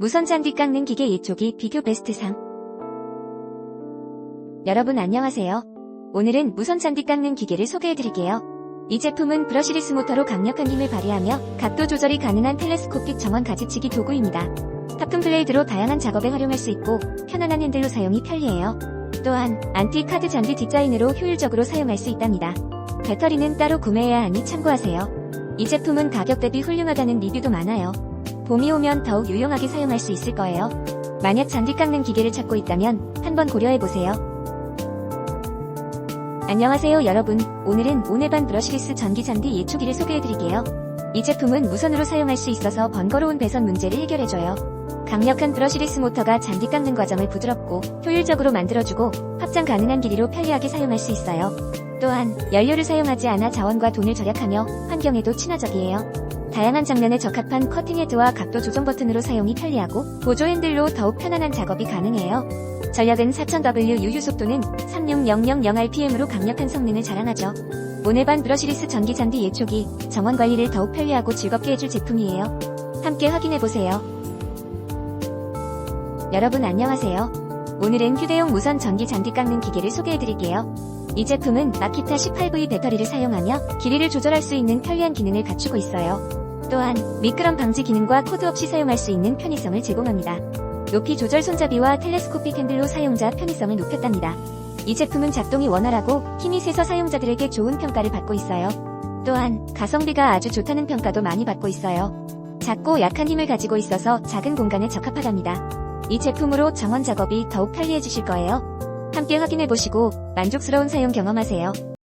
무선 잔디 깎는 기계 예초기 비교 베스트상 여러분 안녕하세요. 오늘은 무선 잔디 깎는 기계를 소개해드릴게요. 이 제품은 브러시리스 모터로 강력한 힘을 발휘하며 각도 조절이 가능한 텔레스코픽 정원 가지치기 도구입니다. 타품 블레이드로 다양한 작업에 활용할 수 있고 편안한 핸들로 사용이 편리해요. 또한 안티 카드 잔디 디자인으로 효율적으로 사용할 수 있답니다. 배터리는 따로 구매해야 하니 참고하세요. 이 제품은 가격 대비 훌륭하다는 리뷰도 많아요. 봄이 오면 더욱 유용하게 사용할 수 있을 거예요. 만약 잔디 깎는 기계를 찾고 있다면 한번 고려해보세요. 안녕하세요 여러분. 오늘은 오네반 브러시리스 전기 잔디 예초기를 소개해드릴게요. 이 제품은 무선으로 사용할 수 있어서 번거로운 배선 문제를 해결해줘요. 강력한 브러시리스 모터가 잔디 깎는 과정을 부드럽고 효율적으로 만들어주고 확장 가능한 길이로 편리하게 사용할 수 있어요. 또한 연료를 사용하지 않아 자원과 돈을 절약하며 환경에도 친화적이에요. 다양한 장면에 적합한 커팅 헤드와 각도 조정 버튼으로 사용이 편리하고 보조 핸들로 더욱 편안한 작업이 가능해요. 전력은 4000W 유효 속도는 36000rpm으로 강력한 성능을 자랑하죠. 모네반 브러시리스 전기 잔디 예초기 정원 관리를 더욱 편리하고 즐겁게 해줄 제품이에요. 함께 확인해보세요. 여러분 안녕하세요. 오늘은 휴대용 무선 전기 잔디 깎는 기계를 소개해드릴게요. 이 제품은 마키타 18V 배터리를 사용하며 길이를 조절할 수 있는 편리한 기능을 갖추고 있어요. 또한 미끄럼 방지 기능과 코드 없이 사용할 수 있는 편의성을 제공합니다. 높이 조절 손잡이와 텔레스코픽 핸들로 사용자 편의성을 높였답니다. 이 제품은 작동이 원활하고 힘이 세서 사용자들에게 좋은 평가를 받고 있어요. 또한 가성비가 아주 좋다는 평가도 많이 받고 있어요. 작고 약한 힘을 가지고 있어서 작은 공간에 적합하답니다. 이 제품으로 정원 작업이 더욱 편리해지실 거예요. 함께 확인해보시고 만족스러운 사용 경험하세요.